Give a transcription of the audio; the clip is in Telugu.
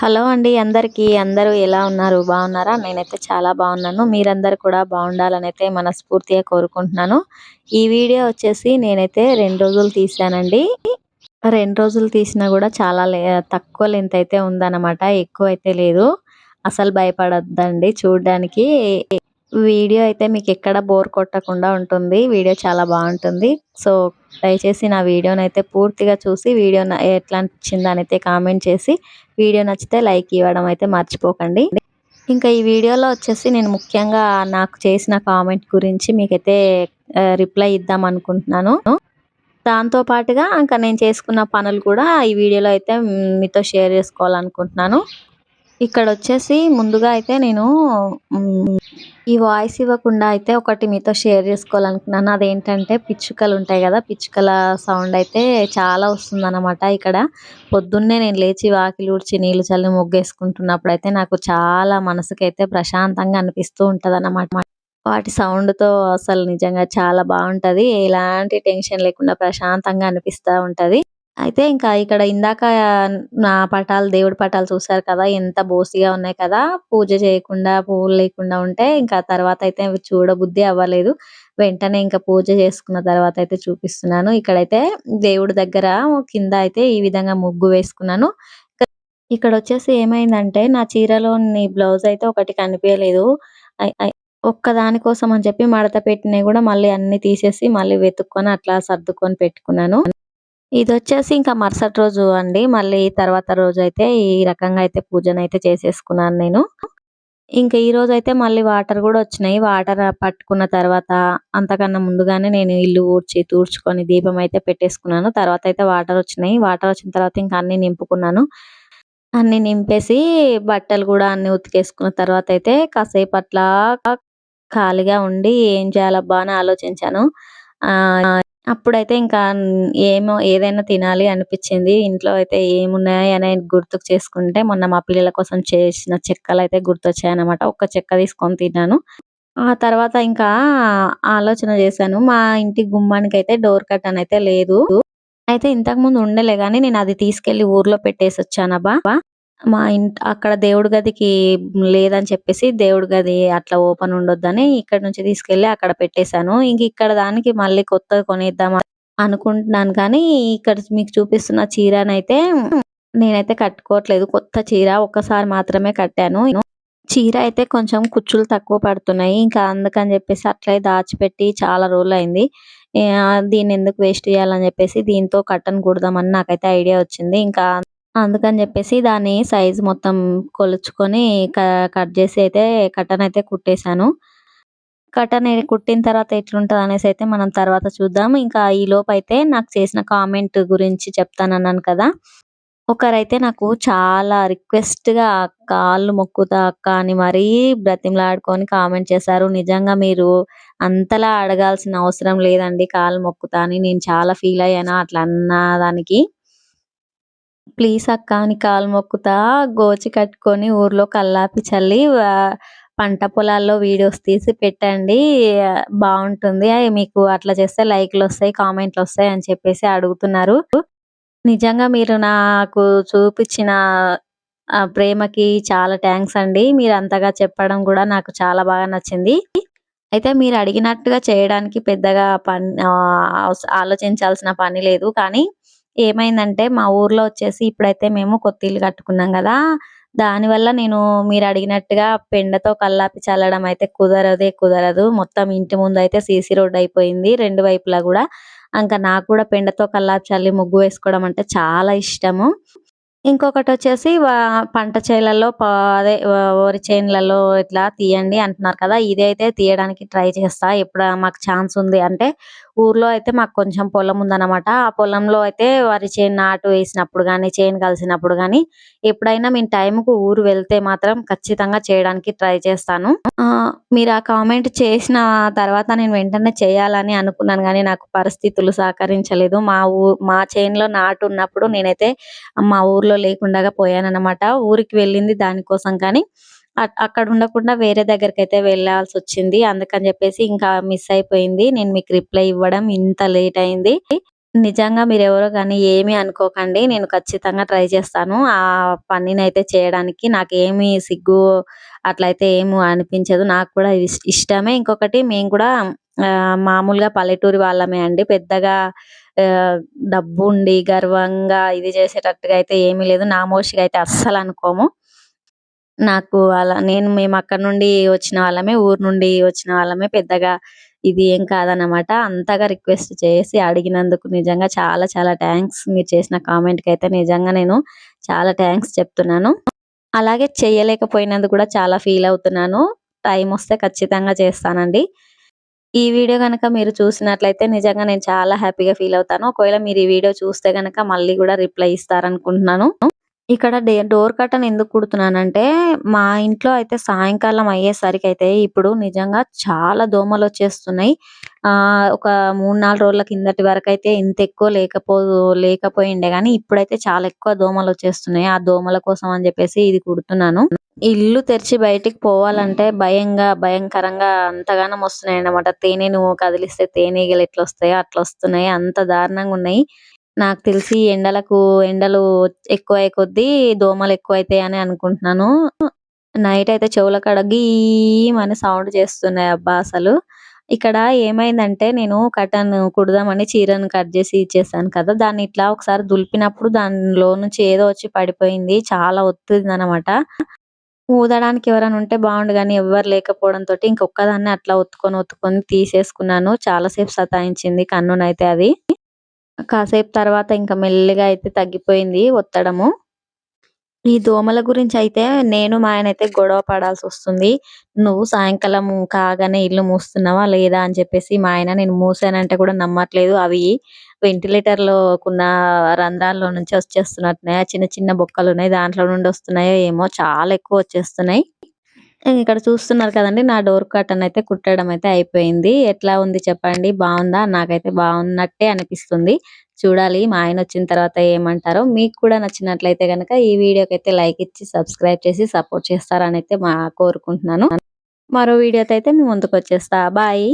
హలో అండి అందరికీ. అందరూ ఎలా ఉన్నారు? బాగున్నారా? నేనైతే చాలా బాగున్నాను. మీరందరూ కూడా బాగుండాలని అయితే మనస్ఫూర్తిగా కోరుకుంటున్నాను. ఈ వీడియో వచ్చేసి నేనైతే రెండు రోజులు తీసానండి రెండు రోజులు తీసినా కూడా చాలా తక్కువ లెంత్ అయితే ఉందన్నమాట. ఎక్కువ అయితే లేదు. అసలు భయపడద్దండి చూడడానికి. వీడియో అయితే మీకు ఎక్కడ బోర్ కొట్టకుండా ఉంటుంది. వీడియో చాలా బాగుంటుంది. సో దయచేసి నా వీడియోని అయితే పూర్తిగా చూసి వీడియో ఎట్లా అనిపించింది అయితే కామెంట్ చేసి వీడియో నచ్చితే లైక్ ఇవ్వడం అయితే మర్చిపోకండి. ఇంకా ఈ వీడియోలో వచ్చేసి నేను ముఖ్యంగా నాకు చేసిన కామెంట్ గురించి మీకైతే రిప్లై ఇద్దాం అనుకుంటున్నాను. దాంతో పాటుగా ఇంకా నేను చేసుకున్న పనులు కూడా ఈ వీడియోలో అయితే మీతో షేర్ చేసుకోవాలనుకుంటున్నాను. ఇక్కడ వచ్చేసి ముందుగా అయితే నేను ఈ వాయిస్ ఇవ్వకుండా అయితే ఒకటి మీతో షేర్ చేసుకోవాలనుకున్నాను. అదేంటంటే పిచ్చుకలు ఉంటాయి కదా పిచ్చుకల సౌండ్ అయితే చాలా వస్తుంది అనమాట ఇక్కడ. పొద్దున్నే నేను లేచి వాకిలి ఊడ్చి నీళ్ళు చల్లి ముగ్గేసుకుంటున్నప్పుడు అయితే నాకు చాలా మనసుకైతే ప్రశాంతంగా అనిపిస్తూ ఉంటుంది అన్నమాట వాటి సౌండ్తో అసలు నిజంగా చాలా బాగుంటుంది. ఎలాంటి టెన్షన్ లేకుండా ప్రశాంతంగా అనిపిస్తూ ఉంటుంది. అయితే ఇంకా ఇక్కడ ఇందాక నా పటాలు దేవుడి పటాలు చూసారు కదా ఎంత బోసిగా ఉన్నాయి కదా. పూజ చేయకుండా పువ్వులు లేకుండా ఉంటే ఇంకా తర్వాత అయితే అవి చూడబుద్ధి అవ్వలేదు. వెంటనే ఇంకా పూజ చేసుకున్న తర్వాత అయితే చూపిస్తున్నాను. ఇక్కడైతే దేవుడి దగ్గర కింద అయితే ఈ విధంగా ముగ్గు వేసుకున్నాను. ఇక్కడ వచ్చేసి ఏమైందంటే నా చీరలోని బ్లౌజ్ అయితే ఒకటి కనిపించలేదు. ఒక్క దానికోసం అని చెప్పి మడత పెట్టినవి కూడా మళ్ళీ అన్ని తీసేసి మళ్ళీ వెతుక్కొని అట్లా సర్దుకొని పెట్టుకున్నాను. ఇది వచ్చేసి ఇంకా మరుసటి రోజు అండి. మళ్ళీ తర్వాత రోజు అయితే ఈ రకంగా అయితే పూజను అయితే చేసేసుకున్నాను నేను. ఇంకా ఈ రోజు అయితే మళ్ళీ వాటర్ కూడా వచ్చినాయి. వాటర్ పట్టుకున్న తర్వాత అంతకన్నా ముందుగానే నేను ఇల్లు ఊడ్చి తూడ్చుకొని దీపం అయితే పెట్టేసుకున్నాను. తర్వాత అయితే వాటర్ వచ్చినాయి. వాటర్ వచ్చిన తర్వాత ఇంకా అన్ని నింపుకున్నాను. అన్ని నింపేసి బట్టలు కూడా అన్ని ఉతికేసుకున్న తర్వాత అయితే కాసేపు అట్లా ఖాళీగా ఉండి ఏం చేయాలబ్బా అని ఆలోచించాను. ఆ అప్పుడైతే ఇంకా ఏమో ఏదైనా తినాలి అనిపించింది. ఇంట్లో అయితే ఏమున్నాయి అని గుర్తుకు చేసుకుంటే మొన్న మా పిల్లల కోసం చేసిన చెక్కలు అయితే గుర్తొచ్చాయనమాట ఒక చెక్క తీసుకొని తిన్నాను. ఆ తర్వాత ఇంకా ఆలోచన చేశాను. మా ఇంటి గుమ్మానికి అయితే డోర్ కట్టన్ అయితే లేదు. అయితే ఇంతకు ముందు ఉండలే కానీ నేను అది తీసుకెళ్ళి ఊర్లో పెట్టేసి వచ్చానబ్బా మా ఇంట్ అక్కడ దేవుడి గదికి లేదని చెప్పేసి దేవుడి గది అట్లా ఓపెన్ ఉండొద్దని ఇక్కడ నుంచి తీసుకెళ్ళి అక్కడ పెట్టేశాను. ఇంక ఇక్కడ దానికి మళ్ళీ కొత్తది కొనిద్దాం అనుకుంటున్నాను కానీ ఇక్కడ మీకు చూపిస్తున్న చీరనైతే నేనైతే కట్టుకోవట్లేదు. కొత్త చీర ఒక్కసారి మాత్రమే కట్టాను. చీర అయితే కొంచెం కుచ్చులు తక్కువ పడుతున్నాయి. ఇంకా అందుకని చెప్పేసి అట్లే దాచిపెట్టి చాలా రోజులు అయింది దీన్ని ఎందుకు వేస్ట్ చేయాలని చెప్పేసి దీంతో కట్టను కుడదామని నాకైతే ఐడియా వచ్చింది. ఇంకా అందుకని చెప్పేసి దాన్ని సైజు మొత్తం కొలుచుకొని కట్ చేసి అయితే కట్టన్ అయితే కుట్టేశాను. కట్టన్ కుట్టిన తర్వాత ఎట్లుంటుంది అనేసి అయితే మనం తర్వాత చూద్దాం. ఇంకా ఈ లోపు అయితే నాకు చేసిన కామెంట్ గురించి చెప్తానన్నాను కదా. ఒకరైతే నాకు చాలా రిక్వెస్ట్గా కాళ్ళు మొక్కుతా అక్క అని మరీ బ్రతిమలాడుకొని కామెంట్ చేశారు. నిజంగా మీరు అంతలా అడగాల్సిన అవసరం లేదండి కాళ్ళు మొక్కుతా అని. నేను చాలా ఫీల్ అయ్యాను అట్లా అన్న దానికి. ప్లీజ్ అక్క అని కాలు మొక్కుతా గోచి కట్టుకొని ఊర్లో కల్లాపి చల్లి పంట పొలాల్లో వీడియోస్ తీసి పెట్టండి. బాగుంటుంది. మీకు అట్లా చేస్తే లైక్లు వస్తాయి కామెంట్లు వస్తాయి అని చెప్పేసి అడుగుతున్నారు. నిజంగా మీరు నాకు చూపించిన ప్రేమకి చాలా థ్యాంక్స్ అండి. మీరు అంతగా చెప్పడం కూడా నాకు చాలా బాగా నచ్చింది. అయితే మీరు అడిగినట్టుగా చేయడానికి పెద్దగా పని ఆలోచించాల్సిన పని లేదు. కానీ ఏమైందంటే మా ఊర్లో వచ్చేసి ఇప్పుడైతే మేము కొత్త ఇల్లు కట్టుకున్నాం కదా. దానివల్ల నేను మీరు అడిగినట్టుగా పెండతో కల్లాపి చల్లడం అయితే కుదరదే కుదరదు. మొత్తం ఇంటి ముందు అయితే సీసీ రోడ్ అయిపోయింది రెండు వైపులా కూడా. ఇంకా నాకు కూడా పెండతో కల్లాపి చల్లి ముగ్గు వేసుకోవడం అంటే చాలా ఇష్టము. ఇంకొకటి వచ్చేసి పంట చేలలో అదే వరి చేనులలో ఇట్లా తీయండి అంటున్నారు కదా ఇదైతే తీయడానికి ట్రై చేస్తా ఎప్పుడు మాకు ఛాన్స్ ఉంది అంటే ఊర్లో అయితే మాకు కొంచెం పొలం ఉందన్నమాట. ఆ పొలంలో అయితే వరి చేను నాటు వేసినప్పుడు కానీ చేను కలిసినప్పుడు కానీ ఎప్పుడైనా మేము టైంకు ఊరు వెళ్తే మాత్రం ఖచ్చితంగా చేయడానికి ట్రై చేస్తాను. మీరు ఆ కామెంట్ చేసిన తర్వాత నేను వెంటనే చేయాలని అనుకున్నాను కానీ నాకు పరిస్థితులు సహకరించలేదు. మా ఊ మా చేనులో నాటు ఉన్నప్పుడు నేనైతే మా ఊర్లో లేకుండా పోయానన్నమాట ఊరికి వెళ్ళింది దానికోసం కానీ అక్కడ ఉండకుండా వేరే దగ్గరికి అయితే వెళ్ళాల్సి వచ్చింది అందుకని చెప్పేసి ఇంకా మిస్ అయిపోయింది నేను మీకు రిప్లై ఇవ్వడం ఇంత లేట్ అయింది నిజంగా మీరు ఎవరో కానీ ఏమీ అనుకోకండి. నేను ఖచ్చితంగా ట్రై చేస్తాను. ఆ పనినైతే చేయడానికి. నాకు ఏమి సిగ్గు అట్లయితే ఏమి అనిపించదు. నాకు కూడా ఇష్టమే. ఇంకొకటి మేము కూడా మామూలుగా పల్లెటూరి వాళ్ళమే అండి. పెద్దగా డబ్బు ఉండి గర్వంగా ఇది చేసేటట్టుగా అయితే ఏమీ లేదు. నామోషిగా అయితే అస్సలు అనుకోము నాకు అలా నేను మేము అక్కడ నుండి వచ్చిన వాళ్ళమే. ఊరు నుండి వచ్చిన వాళ్ళమే. పెద్దగా ఇది ఏం కాదనమాట. అంతగా రిక్వెస్ట్ చేసి అడిగినందుకు నిజంగా చాలా చాలా థ్యాంక్స్ మీరు చేసిన కామెంట్‌కైతే నిజంగా నేను చాలా థ్యాంక్స్ చెప్తున్నాను. అలాగే చేయలేకపోయినందుకు కూడా చాలా ఫీల్ అవుతున్నాను. టైం వస్తే ఖచ్చితంగా చేస్తానండి. ఈ వీడియో గనక మీరు చూసినట్లయితే నిజంగా నేను చాలా హ్యాపీగా ఫీల్ అవుతాను. ఒకవేళ మీరు ఈ వీడియో చూస్తే కనుక మళ్ళీ కూడా రిప్లై ఇస్తారనుకుంటున్నాను. ఇక్కడ డే డోర్ కర్టెన్ ఎందుకు కుడుతున్నానంటే, మా ఇంట్లో అయితే సాయంకాలం అయ్యేసరికి అయితే ఇప్పుడు నిజంగా చాలా దోమలొచ్చేస్తున్నాయి. ఆ ఒక 3, 4 రోజుల కిందటి వరకు అయితే ఇంత ఎక్కువ లేకపో లేకపోయిండే కానీ ఇప్పుడైతే చాలా ఎక్కువ దోమలు వచ్చేస్తున్నాయి ఆ దోమల కోసం అని చెప్పేసి ఇది కుడుతున్నాను. ఇల్లు తెరిచి బయటికి పోవాలంటే భయంగా, భయంకరంగా అంతగానం వస్తున్నాయి వస్తున్నాయన్నమాట. తేనెను కదిలిస్తే తేనెగలు ఎట్లా వస్తాయో అట్లా వస్తున్నాయి అంత దారుణంగా ఉన్నాయి నాకు తెలిసి ఎండలకు ఎండలు ఎక్కువయ్యే కొద్దీ దోమలు ఎక్కువైతాయని అనుకుంటున్నాను. నైట్ అయితే చెవుల కాడ అని సౌండ్ చేస్తున్నాయి అబ్బా అసలు. ఇక్కడ ఏమైందంటే నేను కటన్ కుడదామని చీరను కట్ చేసి ఇచ్చేసాను కదా! దాన్ని ఇట్లా ఒకసారి దులిపినప్పుడు దానిలో నుంచి ఏదో వచ్చి పడిపోయింది. చాలా ఒత్తిందనమాట. ఊదడానికి ఎవరైనా ఉంటే బాగుండు కానీ ఎవ్వరు లేకపోవడంతోటి ఇంకొకదాన్ని అట్లా ఒత్తుకొని, ఒత్తుకొని తీసేసుకున్నాను. చాలా సేపు సతాయించింది కన్నునైతే అది. కాసేపు తర్వాత ఇంకా మెల్లిగా అయితే తగ్గిపోయింది ఒత్తడము. ఈ దోమల గురించి అయితే నేను మా అయితే గొడవ పడాల్సి వస్తుంది "నువ్వు సాయంకాలం కాగానే ఇల్లు మూస్తున్నావా లేదా?" అని చెప్పేసి మా ఆయన నేను మూసానంటే కూడా నమ్మట్లేదు. అవి వెంటిలేటర్‌లోకున్న రంధ్రాల్లో నుంచి వచ్చేస్తున్నట్టున్నాయి. చిన్న చిన్న బొక్కలున్నాయి. దాంట్లో నుండి వస్తున్నాయో ఏమో చాలా ఎక్కువ వచ్చేస్తున్నాయి. ఇక్కడ చూస్తున్నారు కదండి నా డోర్ కర్టెన్ అయితే కుట్టడం అయితే అయిపోయింది. ఎట్లా ఉంది చెప్పండి? బాగుందా నాకైతే బాగున్నట్టే అనిపిస్తుంది. చూడాలి మా ఆయన వచ్చిన తర్వాత ఏమంటారో. మీకు కూడా నచ్చినట్లయితే గనక ఈ వీడియోకైతే లైక్ ఇచ్చి, సబ్స్క్రైబ్ చేసి సపోర్ట్ చేస్తారని అయితే మా కోరుకుంటున్నాను. మరో వీడియోతో అయితే మీ ముందుకొచ్చేస్తా. బాయ్.